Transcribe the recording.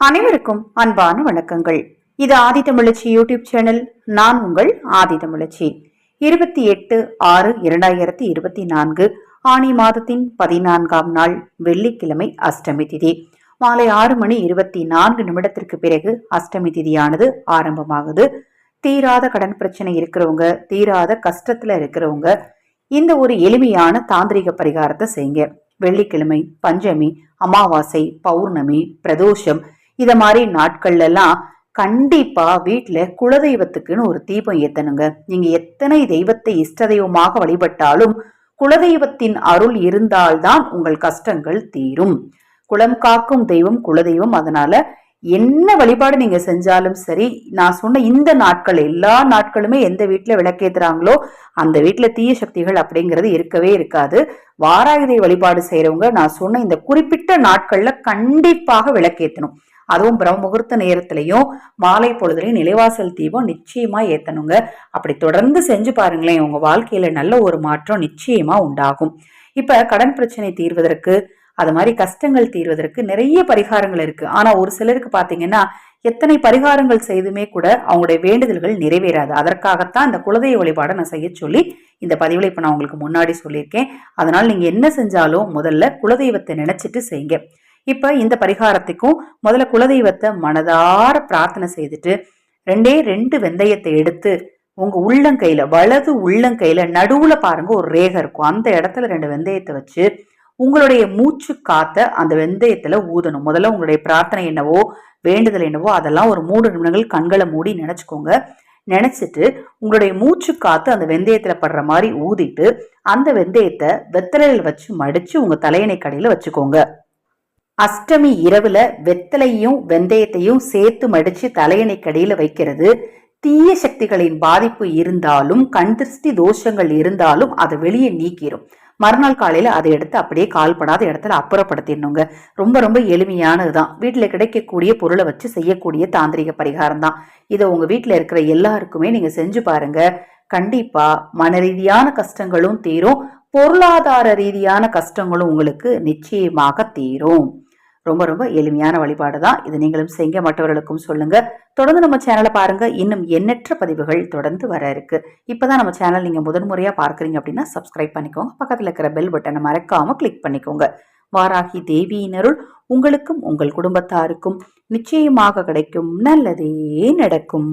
அனைவருக்கும் அன்பான வணக்கங்கள். இது ஆதி தமிழச்சி யூடியூப் சேனல். நான் உங்கள் ஆதி தமிழச்சி இருபத்தி எட்டு ஆறு இரண்டாயிரத்தி இருபத்தி நான்கு ஆணி மாதத்தின் பதினான்காம் நாள் வெள்ளிக்கிழமை அஷ்டமி திதி. மாலை ஆறு மணி இருபத்தி நான்கு நிமிடத்திற்கு பிறகு அஷ்டமி திதியானது ஆரம்பமாகுது. தீராத கடன் பிரச்சனை இருக்கிறவங்க தீராத கஷ்டத்துல இருக்கிறவங்க இந்த ஒரு எளிமையான தாந்திரிக பரிகாரத்தை செய்யுங்க. வெள்ளிக்கிழமை பஞ்சமி அமாவாசை பௌர்ணமி பிரதோஷம் இத மாதிரி நாட்கள்ல எல்லாம் கண்டிப்பா வீட்டுல குலதெய்வத்துக்குன்னு ஒரு தீபம் ஏத்தணுங்க. நீங்க எத்தனை தெய்வத்தை இஷ்ட தெய்வமாக வழிபட்டாலும் குலதெய்வத்தின் அருள் இருந்தால்தான் உங்கள் கஷ்டங்கள் தீரும். குலம் காக்கும் தெய்வம் குலதெய்வம். அதனால என்ன வழிபாடு நீங்க செஞ்சாலும் சரி நான் சொன்ன இந்த நாட்கள் எல்லா நாட்களுமே எந்த வீட்டுல விளக்கேத்துறாங்களோ அந்த வீட்டுல தீய சக்திகள் அப்படிங்கிறது இருக்கவே இருக்காது. வாராயுதை வழிபாடு செய்யறவங்க நான் சொன்ன இந்த குறிப்பிட்ட நாட்கள்ல கண்டிப்பாக விளக்கேத்தணும். அதுவும் பிரம்மமுகூர்த்த நேரத்திலையும் மாலை பொழுதுலையும் நிலைவாசல் தீபம் நிச்சயமா ஏத்தணுங்க. அப்படி தொடர்ந்து செஞ்சு பாருங்களேன் உங்க வாழ்க்கையில நல்ல ஒரு மாற்றம் நிச்சயமா உண்டாகும். இப்ப கடன் பிரச்சனை தீர்வதற்கு அது மாதிரி கஷ்டங்கள் தீர்வதற்கு நிறைய பரிகாரங்கள் இருக்கு. ஆனா ஒரு சிலருக்கு பாத்தீங்கன்னா எத்தனை பரிகாரங்கள் செய்துமே கூட அவங்களுடைய வேண்டுதல்கள் நிறைவேறாது. அதற்காகத்தான் இந்த குலதெய்வ வழிபாடை நான் செய்ய சொல்லி இந்த பதிவில் இப்போ நான் உங்களுக்கு முன்னாடி சொல்லியிருக்கேன். அதனால நீங்க என்ன செஞ்சாலும் முதல்ல குலதெய்வத்தை நினைச்சிட்டு செய்யுங்க. இப்ப இந்த பரிகாரத்துக்கும் முதல்ல குலதெய்வத்தை மனதார பிரார்த்தனை செய்துட்டு ரெண்டே ரெண்டு வெந்தயத்தை எடுத்து உங்க உள்ளங்கையில வலது உள்ளங்கையில நடுவுல பாருங்க ஒரு ரேகை இருக்கும். அந்த இடத்துல ரெண்டு வெந்தயத்தை வச்சு உங்களுடைய மூச்சு காத்த அந்த வெந்தயத்துல ஊதணும். முதல்ல உங்களுடைய பிரார்த்தனை என்னவோ வேண்டுதல் என்னவோ அதெல்லாம் ஒரு மூணு நிமிடங்கள் கண்களை மூடி நினைச்சுக்கோங்க. நினைச்சிட்டு உங்களுடைய மூச்சு காத்து அந்த வெந்தயத்துல படுற மாதிரி ஊதிட்டு அந்த வெந்தயத்தை வெத்தலையில் வச்சு மடிச்சு உங்க தலையணை கடையில வச்சுக்கோங்க. அஷ்டமி இரவுல வெத்தலையும் வெந்தயத்தையும் சேர்த்து மடிச்சு தலையணை கடையில வைக்கிறது. தீய சக்திகளின் பாதிப்பு இருந்தாலும் கண் திருஷ்டி தோஷங்கள் இருந்தாலும் அதை வெளியே நீக்கிரும். மறுநாள் காலையில அதை எடுத்து அப்படியே கால்படாத இடத்துல அப்புறப்படுத்திடணுங்க. ரொம்ப ரொம்ப எளிமையானதுதான். வீட்டுல கிடைக்கக்கூடிய பொருளை வச்சு செய்யக்கூடிய தாந்திரிக பரிகாரம் தான் இதை உங்க வீட்டுல இருக்கிற எல்லாருக்குமே நீங்க செஞ்சு பாருங்க. கண்டிப்பா மன ரீதியான கஷ்டங்களும் தீரும். பொருளாதார ரீதியான கஷ்டங்களும் உங்களுக்கு நிச்சயமாக தீரும். ரொம்ப ரொம்ப எளிமையான வழிபாடு தான். இது நீங்களும் செய்ய மற்றவர்களுக்கும் சொல்லுங்க. தொடர்ந்து நம்ம சேனலை பாருங்க. இன்னும் எண்ணற்ற பதிவுகள் தொடர்ந்து வர இருக்கு. இப்பதான் நம்ம சேனல் நீங்க முதன்முறையா பார்க்குறீங்க அப்படின்னா சப்ஸ்கிரைப் பண்ணிக்கோங்க. பக்கத்தில் இருக்கிற பெல் பட்டனை மறக்காம கிளிக் பண்ணிக்கோங்க. வாராகி தேவியினருள் உங்களுக்கும் உங்கள் குடும்பத்தாருக்கும் நிச்சயமாக கிடைக்கும். நல்லதே நடக்கும்.